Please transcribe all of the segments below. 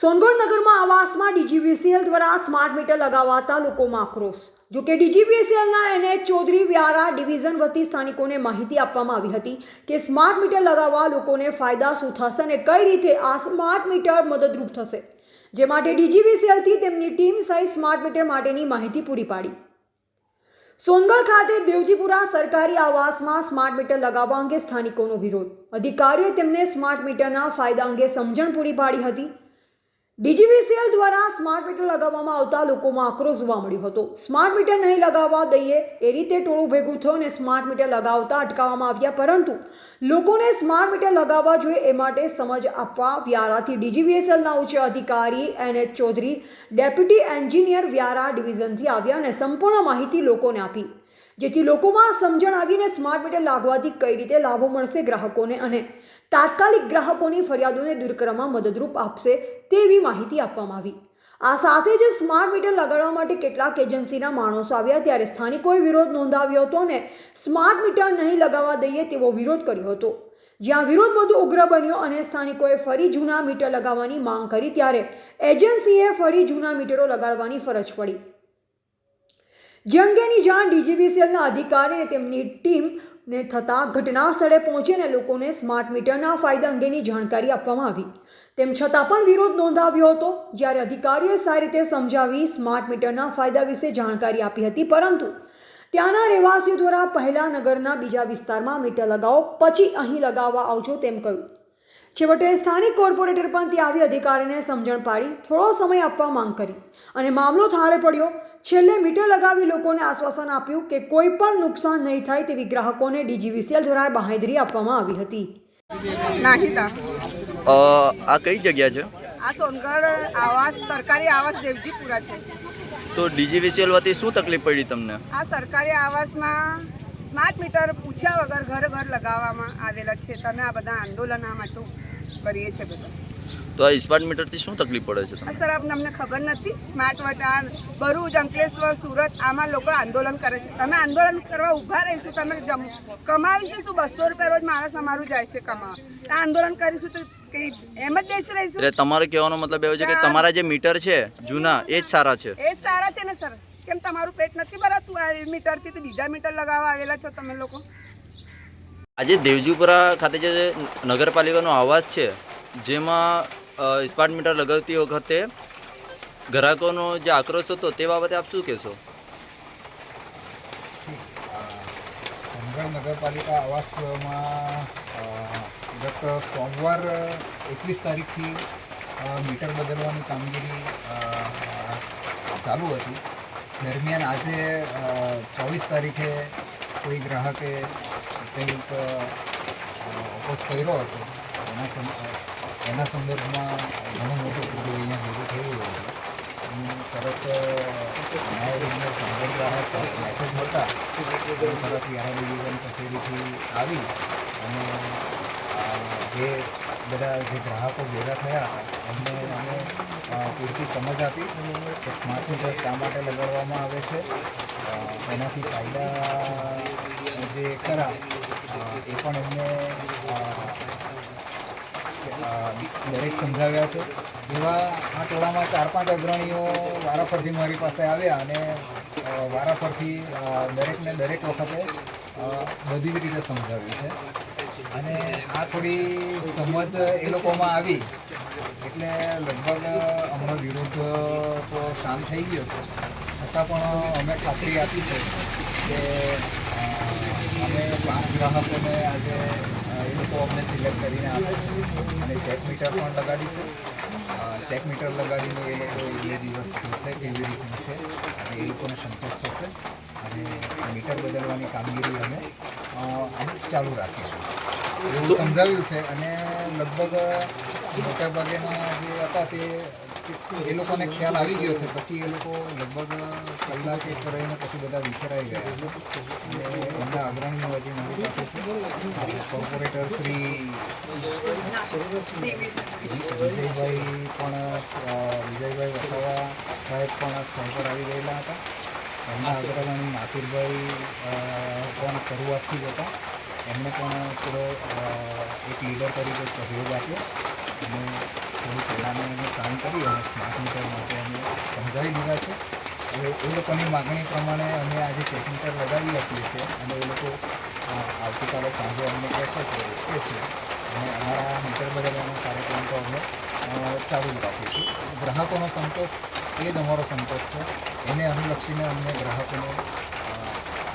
સોનગઢ નગરમાં આવાસમાં ડીજીવીસીએલ દ્વારા સ્માર્ટ મીટર લગાવાતા લોકોમાં આક્રોશ. જોકે ડીજીવીસીએલના એનએચ ચૌધરી વ્યારા ડિવિઝન વતી સ્થાનિકોને માહિતી આપવામાં આવી હતી કે સ્માર્ટ મીટર લગાવવા લોકોને ફાયદા શું થશે અને કઈ રીતે આ સ્માર્ટ મીટર મદદરૂપ થશે. જે માટે ડીજીવીસીએલથી તેમની ટીમ સહિત સ્માર્ટ મીટર માટેની માહિતી પૂરી પાડી. સોનગઢ ખાતે દેવજીપુરા સરકારી આવાસમાં સ્માર્ટ મીટર લગાવવા અંગે સ્થાનિકોનો વિરોધ. અધિકારીઓએ તેમને સ્માર્ટ મીટરના ફાયદા અંગે સમજણ પૂરી પાડી હતી. ડીજીવીસીએલ દ્વારા સ્માર્ટ મીટર લગાવવામાં આવતા લોકોમાં આક્રોશ જોવા મળ્યો હતો. સ્માર્ટ મીટર નહીં લગાવવા દઈએ એ રીતે ટોળું ભેગું થયું અને સ્માર્ટ મીટર લગાવતા અટકાવવામાં આવ્યા. પરંતુ લોકોને સ્માર્ટ મીટર લગાવવા જોઈએ એ માટે સમજ આપવા વ્યારાથી ડીજીવીએસએલના ઉચ્ચ અધિકારી N H Chaudhari, deputy engineer Vyara ડિવિઝનથી આવ્યા અને સંપૂર્ણ માહિતી લોકોને આપી. જેથી લોકોમાં સમજણ આવીને સ્માર્ટ મીટર લાગવાથી કઈ રીતે લાભો મળશે ગ્રાહકોને અને તાત્કાલિક ગ્રાહકોની ફરિયાદોને દૂર કરવામાં મદદરૂપ આપશે તેવી માહિતી આપવામાં આવી. આ સાથે જ સ્માર્ટ મીટર લગાડવા માટે કેટલાક એજન્સીના માણસો આવ્યા ત્યારે સ્થાનિકોએ વિરોધ નોંધાવ્યો હતો અને સ્માર્ટ મીટર નહીં લગાવવા દઈએ તેવો વિરોધ કર્યો હતો. જ્યાં વિરોધ વધુ ઉગ્ર બન્યો અને સ્થાનિકોએ ફરી જૂના મીટર લગાવવાની માંગ કરી ત્યારે એજન્સીએ ફરી જૂના મીટરો લગાડવાની ફરજ પડી. જે અંગેની જાણ ડીજીવીસીએલના અધિકારી અને તેમની ટીમને થતાં ઘટના સ્થળે પહોંચી અને લોકોને સ્માર્ટ મીટરના ફાયદા અંગેની જાણકારી આપવામાં આવી. તેમ છતાં પણ વિરોધ નોંધાવ્યો હતો. જ્યારે અધિકારીએ સારી રીતે સમજાવી સ્માર્ટ મીટરના ફાયદા વિશે જાણકારી આપી હતી, પરંતુ ત્યાંના રહેવાસીઓ દ્વારા પહેલા નગરના બીજા વિસ્તારમાં મીટર લગાવો, પછી અહીં લગાવવા આવજો તેમ કહ્યું. છેવટે સ્થાનિક કોર્પોરેટર પણ ત્યાં આવી અધિકારીને સમજણ પાડી, થોડો સમય આપવા માંગ કરી અને મામલો થાળે પડ્યો. છેલ્લે મીટર લગાવી લોકોને આશ્વાસન આપ્યું કે કોઈ પણ નુકસાન નહીં થાય તેવી ગ્રાહકોને ડીજીવીસીએલ દ્વારા બાંહેધરી આપવામાં આવી હતી. નાહિદા આ કઈ જગ્યા છે? આ સોનગઢ આવાસ સરકારી આવાસ દેવજીપુરા છે. તો ડીજીવીસીએલ વતી શું તકલીફ પડી તમને? આ સરકારી આવાસમાં સ્માર્ટ મીટર પૂછ્યા વગર ઘર ઘર લગાવવામાં આવેલા છે. તમે આ બધા આંદોલન આ માટે કરીએ છીએ બધા. તો આ સ્માર્ટ મીટરથી શું તકલીફ પડે છે સર આપને અમને ખબર નથી. સ્માર્ટ વટાણ ભરૂચ અંકલેશ્વર સુરત આમાં લોકો આંદોલન કરે છે. તમે આંદોલન કરવા ઊભા રહીશું તમે જમ કમાવીશું શું? બસો રૂપિયા રોજ માણસ અમારું જાય છે કમાવા. આંદોલન કરીશું તો એમ જ દેશ રહીશું? એટલે તમારો કહેવાનો મતલબ એવો છે કે તમારા જે મીટર છે જૂના એ જ સારા છે? એ જ સારા છે ને સર. કેમ તમારું પેટ નથી ભરાતું આ મીટરથી? તો બીજા મીટર લગાવવા આવેલા છો તમે લોકો. આજે દેવજીપુરા ખાતે જે નગરપાલિકાનો આવાસ છે જેમાં સ્માર્ટ મીટર લગાવતી વખતે ગ્રાહકોનો જે આક્રોશ હતો તે બાબતે આપ શું કહેશો? સંગળ નગરપાલિકા આવાસમાં ગત સોમવાર એકવીસ તારીખથી મીટર બદલવાની કામગીરી ચાલુ હતી. દરમિયાન આજે ચોવીસ તારીખે કોઈ ગ્રાહકે કંઈક ઓપોઝ કર્યો હશે, એના એના સંદર્ભમાં ઘણું મોટું પૂરું અહીંયા ભેગો થયું હતો તરત ન્યાયાધીશને મેસેજ મળતા તરત યારા ડિવિઝન કચેરીથી આવી અને જે બધા, જે ગ્રાહકો ભેગા થયા, એમને અમે પૂરતી સમજ આપી કે સ્માર્ટ મીટર શા માટે લગાડવામાં આવે છે એનાથી ફાયદા જે ખરા એ પણ એમને દરેક સમજાવ્યા છે. એવા આ ટોળામાં ચાર પાંચ અગ્રણીઓ વારાફરથી મારી પાસે આવ્યા અને વારાફરથી દરેકને દરેક વખતે બધી જ રીતે સમજાવ્યું છે. અને આ થોડી સમજ એ લોકોમાં આવી એટલે લગભગ અમારો વિરોધ તો શાંત થઈ ગયો છે. છતાં પણ અમે ખાતરી આપી છે કે અમે પાંચ ગ્રાહકોને આજે એ લોકો અમને સિલેક્ટ કરીને આપે છે. અને ચેક મીટર પણ લગાડીશું. ચેક મીટર લગાડીને એ લોકો બે દિવસ જોશે કેવી રીતનું છે. અને એ લોકોને સંતોષ થશે. અને મીટર બદલવાની કામગીરી અમે અમુક અમે ચાલુ રાખીશું. એવું સમજાવ્યું છે. અને લગભગ મોટાભાગેના જે હતા તે- એ લોકોને ખ્યાલ આવી ગયો છે. પછી એ લોકો લગભગ કલાક એક રહીને પછી બધા વિખેરાઈ ગયા. અને એમના અગ્રણીઓ હજી મારી પાસે છે. કોર્પોરેટર શ્રી વિજયભાઈ પણ વિજયભાઈ વસાવા સાહેબ પણ સ્થળ પર આવી ગયેલા હતા. એમના અગ્રણી નાસિરભાઈ પણ શરૂઆતથી જ હતા. એમને પણ અ, એક લીડર તરીકે સહયોગ આપ્યો. અને થોડી પહેલાંને એમને સાથ કરી અને સ્માર્ટ મીટર માટે અમે સમજાવી દીધા છે. હવે એ લોકોની માગણી પ્રમાણે અમે આજે ચેક મીટર લગાવી આપીએ છીએ અને એ લોકો આવતીકાલે સાંજે અમને કહેશે કે એ છે. અને અમારા મીટર બદલવાનો કાર્યક્રમ તો અમે ચાલુ જ રાખીશું ગ્રાહકોનો સંતોષ, એ જ અમારો સંતોષ છે. એને અનુલક્ષીને અમને ગ્રાહકોને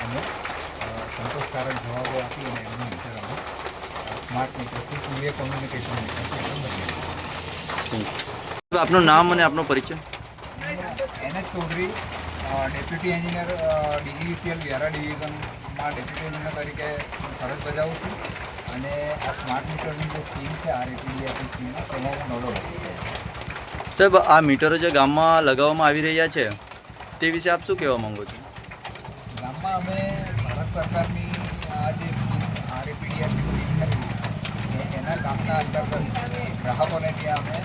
અમે સંતોષકારક જવાબો આપી અને એમનું મીટર અમે સ્માર્ટ મીટરથી ટુ કોમ્યુનિકેશન મીટરથી અમે બદલીએ આપનું નામ અને આપનો પરિચય? N H Chaudhari deputy engineer DGVCL Vyara ડિવિઝનમાં deputy engineer તરીકે ફરજ બજાવું છું. અને આ સ્માર્ટ મીટરની જે સ્કીમ છે આરએટીડીઆરની સ્કીમ તેમાં હું છું. સાહેબ આ મીટરો જે ગામમાં લગાવવામાં આવી રહ્યા છે તે વિશે આપ શું કહેવા માગો છો? ગામમાં અમે ભારત સરકારની આ જે સ્કીમ આરએપીડીઆરની સ્કીમ કરી છે અંતર્ગત ગ્રાહકોને ત્યાં અમે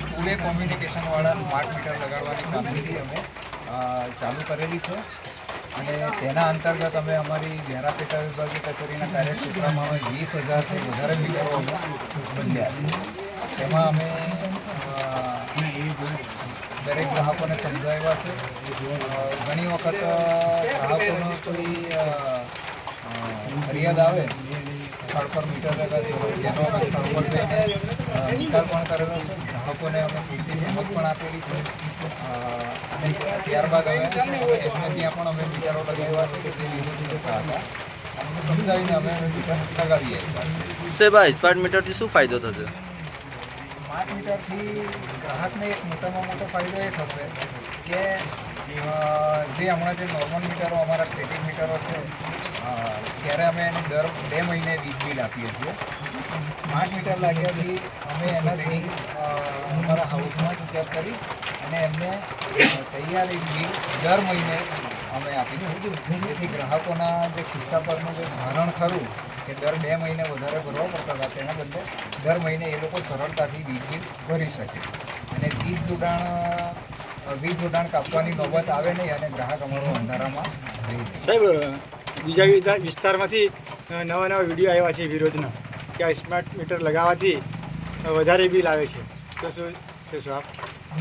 ટુ વે કોમ્યુનિકેશનવાળા સ્માર્ટ મીટર લગાડવાની કામગીરી અમે ચાલુ કરેલી છે. અને તેના અંતર્ગત અમે અમારી વ્યારા પેટા વિભાગીય કચેરીના કાર્યક્ષેત્રમાં અમે વીસ હજારથી વધારે મીટરો અમે બદલ્યા છે. તેમાં અમે દરેક ગ્રાહકોને સમજાવ્યા છે. ઘણી વખત ગ્રાહકોનો કોઈ ફરિયાદ આવે સ્થળ પર મીટર લગાવી હોય જેનો અમે સ્થળ પર નિકાલ પણ કરેલો છે. ગ્રાહકોને અમે પૂરતી સમજ પણ આપેલી છે. અને ત્યારબાદ હવે એમને ત્યાં પણ અમે મીટરો લગાવ્યા છે કે જે વિરોધી જતા હતા અમને સમજાવીને અમે મીટર લગાવીએ સાહેબ આ સ્માર્ટ મીટરથી શું ફાયદો થશે? સ્માર્ટ મીટરથી ગ્રાહકને એક મોટામાં મોટો ફાયદો એ થશે કે જે હમણાં જે નોર્મલ મીટરો અમારા સ્ટેટિક મીટરો છે ત્યારે અમે એને દર બે મહિને વીજ બિલ આપીએ છીએ. સ્માર્ટ મીટર લાગ્યાથી અમે એના રીડિંગ અમારા હાઉસમાં જ ચેક કરી અને એમને તૈયાર એક બિલ દર મહિને અમે આપીશું. જેથી ગ્રાહકોના જે ખિસ્સા પરનું જે ભારણ ખરું કે દર બે મહિને વધારે ભરવા પડતા હતા, તેના બદલે દર મહિને એ લોકો સરળતાથી વીજ બિલ ભરી શકે. અને વીજ જોડાણ વીજ જોડાણ કાપવાની નોબત આવે નહીં અને ગ્રાહક અમારો અંધારામાં રહી સાહેબ બીજા વિસ્તારમાંથી નવા નવા વીડિયો આવ્યા છે વિરોધના, કે આ સ્માર્ટ મીટર લગાવવાથી વધારે બિલ આવે છે. તો શું કહેશો આપ?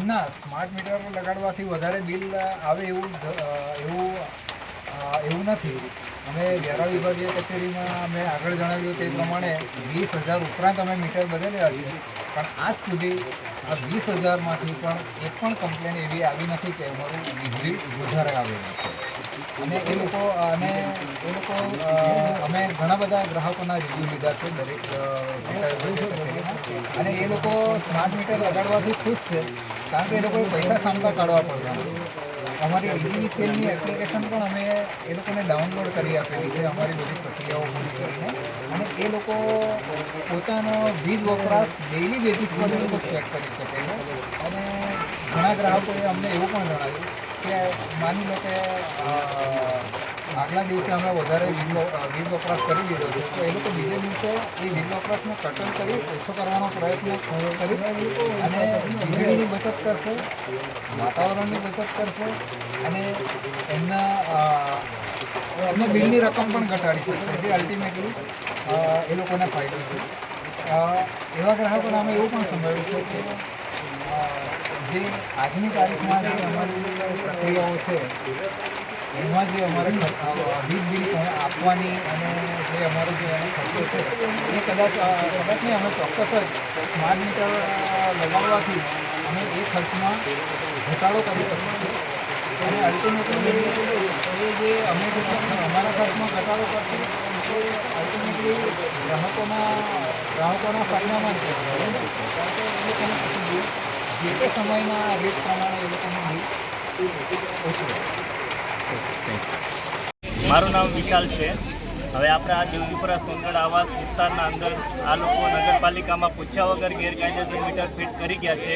ના સ્માર્ટ મીટર લગાડવાથી વધારે બિલ આવે એવું એવું એવું નથી. અમે વેરા વિભાગીય કચેરીમાં અમે આગળ જણાવ્યું તે પ્રમાણે વીસ હજાર ઉપરાંત અમે મીટર બદલ્યા છે. પણ આજ સુધી આ વીસ હજારમાંથી પણ એક પણ કમ્પ્લેન એવી આવી નથી કે અમારું વીજળી વધારે આવેલી છે. અને એ લોકો અને એ લોકો અમે ઘણા બધા ગ્રાહકોના રિવ્યૂ લીધા છે, દરેક અને એ લોકો સ્માર્ટ મીટર લગાડવાથી ખુશ છે, કારણ કે એ લોકોએ પૈસા સામતા કાઢવા પડતા અમારી અમારી ડીજીવીસીએલની એપ્લિકેશન પણ અમે એ લોકોને ડાઉનલોડ કરી આપેલી છે, અમારી બધી પ્રક્રિયાઓ પૂરી કરીને. અને એ લોકો પોતાનો વીજ વપરાશ ડેઇલી બેઝિસ પર એ લોકો ચેક કરી શકે છે. અને ઘણા ગ્રાહકોએ અમને એવું પણ જણાવ્યું કે માની લો કે આગલા દિવસે અમે વધારે વીજ વપરાશ કરી દીધો છે, તો એ લોકો બીજે દિવસે એ વીજ વપરાશને કટલ કરી ઓછો કરવાનો પ્રયત્ન કરી અને વીજળીની બચત કરશે, વાતાવરણની બચત કરશે અને એમના એમને બિલની રકમ પણ ઘટાડી શકશે, જે અલ્ટિમેટલી એ લોકોને ફાયદો છે. એવા ગ્રાહકોને અમે એવું પણ સંભળાવ્યું છે કે જે આજની તારીખમાં જે અમારી પ્રક્રિયાઓ છે, એમાં જે અમારે વીજ બિલ આપવાની અને જે અમારો જે ખર્ચો છે, એ કદાચ કદાચ નહીં, અમે ચોક્કસ જ સ્માર્ટ મીટર લગાવવાથી અમે એ ખર્ચમાં ઘટાડો કરી શકીશું અને અલ્ટિમેટલી એ જે અમે અમારા ખર્ચમાં ઘટાડો કરશું, એ અલ્ટિમેટલી ગ્રાહકોના ગ્રાહકોના ફાયદામાં જ છે. કારણ કે જે તે સમયના રેટ પ્રમાણે એ લોકોનું મારું નામ વિશાલ છે. હવે આપણે આ દેવજીપુરા સોનગઢ આવાસ વિસ્તારના અંદર આ લોકો નગરપાલિકામાં પૂછ્યા વગર ગેરકાયદેસર મીટર ફિટ કરી ગયા છે.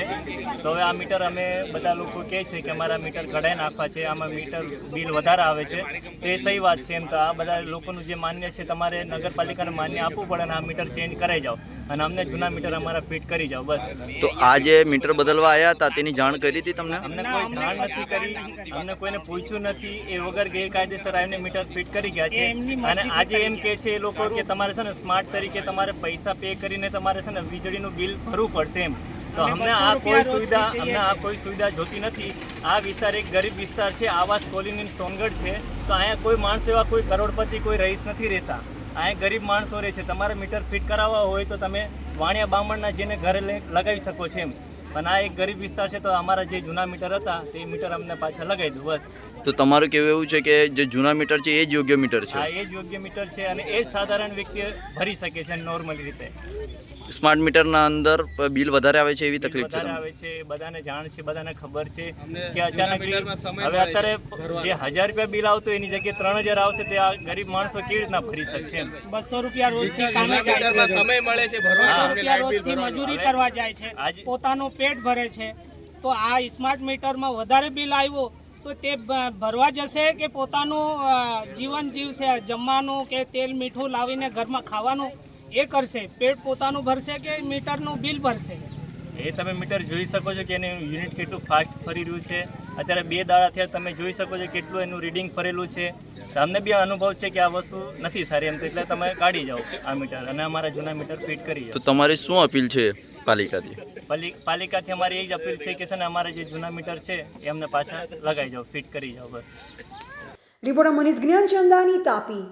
તો હવે આ મીટર અમે બધા લોકો કહે છે કે અમારા મીટર કઢાઈ નાખવા છે. આમાં મીટર બિલ વધારે આવે છે. તે સહી વાત છે એમ. તો આ બધા લોકોનું જે માન્ય છે, તમારે નગરપાલિકાને માન્ય આપવું પડે અને આ મીટર ચેન્જ કરાઈ જાઓ. અને અમને જૂના મીટર અમારા ફિટ કરી જાઓ બસ. તો આ જે મીટર બદલવા આવ્યા હતા તેની જાણ કરી હતી તમને? અમને કોઈ જાણ નથી કરી. અમને કોઈને પૂછ્યું નથી. એ વગર ગેરકાયદેસર આવીને મીટર ફિટ કરી ગયા છે. અને આજે એમ કે છે એ લોકો કે તમારે છે ને સ્માર્ટ તરીકે તમારે પૈસા પે કરીને તમારે છે ને વીજળીનું બિલ ભરવું પડશે એમ. તો અમને આ કોઈ સુવિધા અમને આ કોઈ સુવિધા જોતી નથી. આ વિસ્તાર એક ગરીબ વિસ્તાર છે. આવાસ કોલોની સોનગઢ છે. તો અહીંયા કોઈ માણસ એવા કોઈ કરોડપતિ કોઈ રહીશ નથી રહેતા. અહીંયા ગરીબ માણસો રહે છે. તમારે મીટર ફિટ કરાવવા હોય તો તમે વાણિયા બામણના જેને ઘરે લગાવી શકો છો એમ. પણ આ એક ગરીબ વિસ્તાર છે તો અમારા જે જૂના મીટર હતા તે મીટર અમને પાછા લગાવી દો બસ. તો તમારું કેવું એવું છે કે જે જૂના મીટર છે એ જ યોગ્ય મીટર આ હા એ જ યોગ્ય મીટર છે અને એ જ સાધારણ વ્યક્તિ ભરી શકે છે નોર્મલી રીતે. સ્માર્ટ મીટરના અંદર બિલ વધારે આવે છે એવી તકલીફ છે આવે છે બધાને જાણ છે બધાને ખબર છે કે અચાનક હવે અત્યારે જે હજાર રૂપિયા બિલ આવતું એની જગ્યાએ ત્રણ હજાર આવશે તે આ ગરીબ માણસો કેવી રીતના ભરી શકશે બસો રૂપિયા રોજથી કામે જાય છે. બસો રૂપિયા રોજથી મજૂરી કરવા જાય છે પોતાનું પેટ ભરે છે. તો આ સ્માર્ટ મીટરમાં વધારે બિલ આવ્યો તો તે ભરવા જશે કે પોતાનું જીવન જીવશે? જમવાનું કે તેલ મીઠું લાવીને ઘરમાં ખાવાનું? એ કરશે? પેટ પોતાનું ભરશે કે મીટરનું બિલ ભરશે? એ તમે મીટર જોઈ શકો છો કે એનું યુનિટ કેટલું ફાસ્ટ ફરી રહ્યું છે. અત્યારે બે દાડા થયા તમે જોઈ શકો છો કેટલું એનું રીડિંગ ફરેલું છે. અમને બી અનુભવ છે કે આ વસ્તુ નથી સારી એમ તો એટલે તમે કાઢી જાઓ આ મીટર અને અમારા જૂના મીટર ફિટ કરી તો તમારી શું અપીલ છે પાલિકાથી? પાલિકાથી અમારી એ જ અપીલ છે કે છે ને અમારા જે જૂના મીટર છે એ અમને પાછા લગાવી જાઓ ફિટ કરી જાઓ બસ. રિપોર્ટર મનીષ જ્ઞાનચંદાની તાપી.